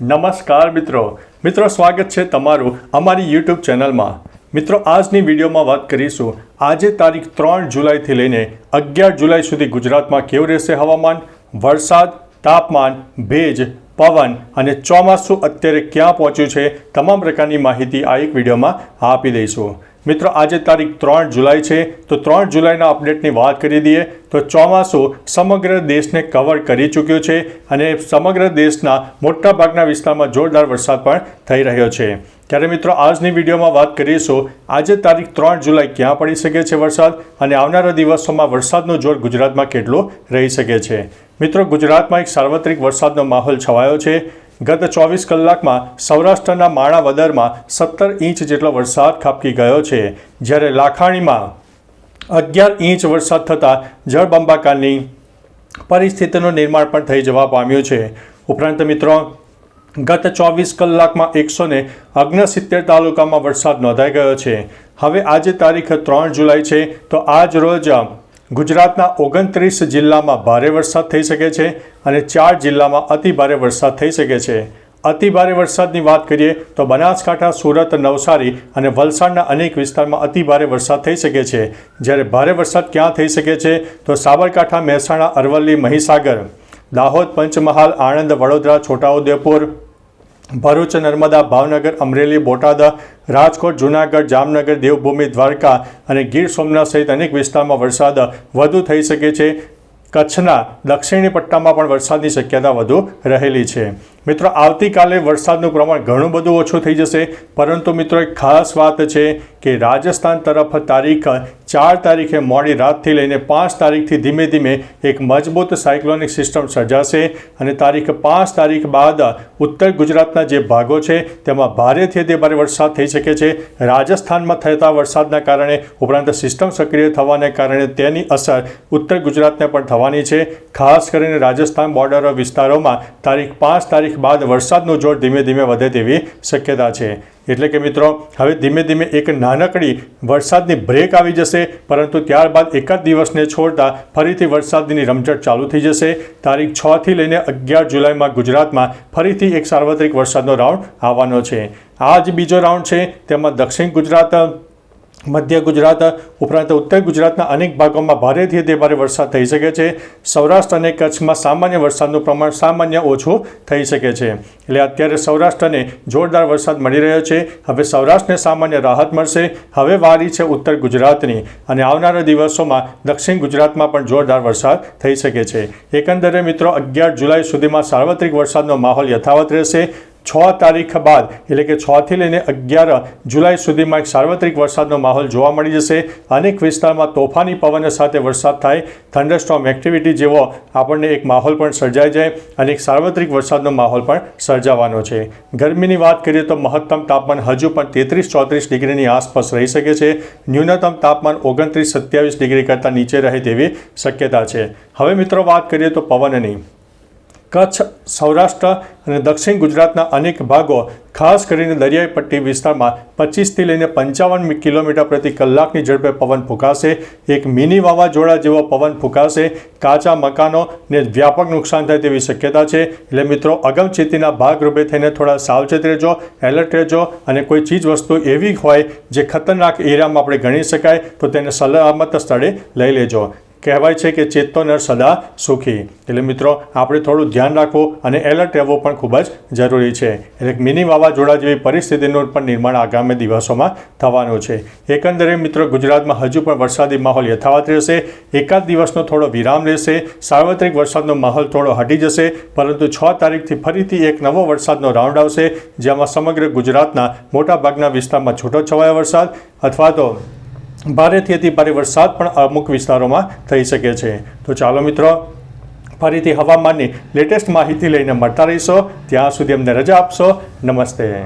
નમસ્કાર મિત્રો. મિત્રો, સ્વાગત છે તમારું અમારી યુટ્યુબ ચેનલમાં. મિત્રો, આજની વિડીયોમાં વાત કરીશું. આજે તારીખ ત્રણ જુલાઈથી લઈને અગિયાર જુલાઈ સુધી ગુજરાતમાં કેવું રહેશે હવામાન? વરસાદ, તાપમાન, ભેજ, પવન અને ચોમાસું અત્યારે ક્યાં પહોંચ્યું છે? તમામ પ્રકારની માહિતી આ એક વિડીયોમાં આપી દઈશું. મિત્રો, આજે તારીખ ત્રણ જુલાઈ છે. તો ત્રણ જુલાઈના અપડેટની વાત કરી દઈએ તો ચોમાસું સમગ્ર દેશને કવર કરી ચૂક્યું છે અને સમગ્ર દેશના મોટાભાગના વિસ્તારમાં જોરદાર વરસાદ પણ થઈ રહ્યો છે. ત્યારે મિત્રો, આજની વિડીયોમાં વાત કરીશું, આજે તારીખ ત્રણ જુલાઈ ક્યાં પડી શકે છે વરસાદ અને આવનારા દિવસોમાં વરસાદનો જોર ગુજરાતમાં કેટલો રહી શકે છે? મિત્રો, ગુજરાતમાં એક સાર્વત્રિક વરસાદનો માહોલ છવાયો છે. ગત ચોવીસ કલાકમાં સૌરાષ્ટ્રના માણાવદરમાં સત્તર ઇંચ જેટલો વરસાદ ખાબકી ગયો છે. જ્યારે લાખાણીમાં અગિયાર ઇંચ વરસાદ થતાં જળબંબાકારની પરિસ્થિતિનું નિર્માણ પણ થઈ જવા પામ્યું છે. ઉપરાંત મિત્રો, ગત ચોવીસ કલાકમાં એકસો ને અગ્નસિત્તેર તાલુકામાં વરસાદ નોંધાઈ ગયો છે. હવે આજે તારીખ ત્રણ જુલાઈ છે, તો આજ રોજ ગુજરાતના ઓગણત્રીસ જિલ્લામાં ભારે વરસાદ થઈ શકે છે અને ચાર જિલ્લામાં અતિ ભારે વરસાદ થઈ શકે છે. અતિ ભારે વરસાદની વાત કરીએ તો બનાસકાંઠા, સુરત, નવસારી અને વલસાડના અનેક વિસ્તારમાં અતિ ભારે વરસાદ થઈ શકે છે. જ્યારે ભારે વરસાદ ક્યાં થઈ શકે છે તો સાબરકાંઠા, મહેસાણા, અરવલ્લી, મહીસાગર. દાહોદ, પંચમહાલ, આણંદ, વડોદરા, છોટાઉદેપુર ભરૂચ, નર્મદા, ભાવનગર, અમરેલી, બોટાદ, રાજકોટ, જૂનાગઢ, જામનગર, દેવભૂમિ, દ્વારકા અને ગીર સોમનાથ સહિત અનેક વિસ્તારમાં વરસાદ વધુ થઈ શકે છે. કચ્છના દક્ષિણી પટ્ટામાં પણ વરસાદની શક્યતા વધુ રહેલી છે. મિત્રો, આવતીકાલે વરસાદનું પ્રમાણ ઘણું બધું ઓછું થઈ જશે. પરંતુ મિત્રો, એક ખાસ વાત છે કે રાજસ્થાન તરફ તારીખ ચાર તારીખે મોડી રાતથી લઈને પાંચ તારીખથી ધીમે ધીમે એક મજબૂત સાયક્લોનિક સિસ્ટમ સર્જાશે અને તારીખ પાંચ તારીખ બાદ ઉત્તર ગુજરાતના જે ભાગો છે, તેમાં ભારેથી અતિ ભારે વરસાદ થઈ શકે છે. રાજસ્થાનમાં થતા વરસાદના કારણે ઉપરાંત સિસ્ટમ સક્રિય થવાને કારણે તેની અસર ઉત્તર ગુજરાતને પણ થવાની છે. ખાસ કરીને રાજસ્થાન બોર્ડર વિસ્તારોમાં તારીખ પાંચ તારીખ બાદ વરસાદનું જોર ધીમે ધીમે વધે તેવી શક્યતા છે. એટલે કે મિત્રો, હવે ધીમે ધીમે એક નાનકડી વરસાદની બ્રેક આવી જશે, પરંતુ ત્યારબાદ એકાદ દિવસને છોડતા ફરીથી વરસાદની રમઝટ ચાલુ થઈ જશે. તારીખ છથી લઈને અગિયાર જુલાઈમાં ગુજરાતમાં ફરીથી એક સાર્વત્રિક વરસાદનો રાઉન્ડ આવવાનો છે. આ જ બીજો રાઉન્ડ છે, તેમાં દક્ષિણ ગુજરાત મધ્ય ગુજરાત ઉપરાંત ઉત્તર ગુજરાતના અનેક ભાગોમાં ભારેથી અતિ ભારે વરસાદ થઈ શકે છે. સૌરાષ્ટ્ર અને કચ્છમાં સામાન્ય વરસાદનું પ્રમાણ સામાન્ય ઓછું થઈ શકે છે. એટલે અત્યારે સૌરાષ્ટ્રને જોરદાર વરસાદ મળી રહ્યો છે. હવે સૌરાષ્ટ્રને સામાન્ય રાહત મળશે. હવે વારી છે ઉત્તર ગુજરાતની અને આવનારા દિવસોમાં દક્ષિણ ગુજરાતમાં પણ જોરદાર વરસાદ થઈ શકે છે. એકંદરે મિત્રો, અગિયાર જુલાઈ સુધીમાં સાર્વત્રિક વરસાદનો માહોલ યથાવત રહેશે. છ તારીખ બાદ, એટલે કે છથી લઈને અગિયાર જુલાઈ સુધીમાં એક સાર્વત્રિક વરસાદનો માહોલ જોવા મળી જશે. અનેક વિસ્તારમાં તોફાની પવન સાથે વરસાદ થાય. થંડરસ્ટોમ એક્ટિવિટી જેવો આપણને એક માહોલ પણ સર્જાઈ જાય અને એક સાર્વત્રિક વરસાદનો માહોલ પણ સર્જાવાનો છે. ગરમીની વાત કરીએ તો મહત્તમ તાપમાન હજુ પણ તેત્રીસ ચોત્રીસ ડિગ્રીની આસપાસ રહી શકે છે. ન્યૂનતમ તાપમાન ઓગણત્રીસ સત્યાવીસ ડિગ્રી કરતાં નીચે રહે તેવી શક્યતા છે. હવે મિત્રો વાત કરીએ તો પવનની. કચ્છ, સૌરાષ્ટ્ર અને દક્ષિણ ગુજરાતના અનેક ભાગો, ખાસ કરીને દરિયાઈ પટ્ટી વિસ્તારમાં પચીસથી લઈને પંચાવન કિલોમીટર પ્રતિ કલાકની ઝડપે પવન ફૂંકાશે. એક મિની વાવાઝોડા જેવો પવન ફૂંકાશે. કાચા મકાનોને વ્યાપક નુકસાન થાય તેવી શક્યતા છે. એટલે મિત્રો, અગમચેતીના ભાગરૂપે થઈને થોડા સાવચેત રહેજો, એલર્ટ રહેજો અને કોઈ ચીજ વસ્તુ એવી હોય જે ખતરનાક એરિયામાં આપણે ગણી શકાય, તો તેને સલામત સ્થળે લઈ લેજો. કહેવાય છે કે ચેતો નર સદા સુખી. એટલે મિત્રો, આપણે થોડું ધ્યાન રાખવું અને એલર્ટ રહેવું પણ ખૂબ જ જરૂરી છે. એટલે મિની વાવાઝોડા જેવી પરિસ્થિતિનું પણ નિર્માણ આગામી દિવસોમાં થવાનું છે. એકંદરે મિત્રો, ગુજરાતમાં હજુ પણ વરસાદી માહોલ યથાવત રહેશે. એકાદ દિવસનો થોડો વિરામ રહેશે. સાર્વત્રિક વરસાદનો માહોલ થોડો હટી જશે. પરંતુ છ તારીખથી ફરીથી એક નવો વરસાદનો રાઉન્ડ આવશે, જેમાં સમગ્ર ગુજરાતના મોટાભાગના વિસ્તારમાં છૂટોછવાયો વરસાદ અથવા તો ભારેથી અતિ ભારે વરસાદ પણ અમુક વિસ્તારોમાં થઈ શકે છે. તો ચાલો મિત્રો, ફરીથી હવામાનની લેટેસ્ટ માહિતી લઈને મળતા રહીશો. ત્યાં સુધી અમને રજા આપશો. નમસ્તે.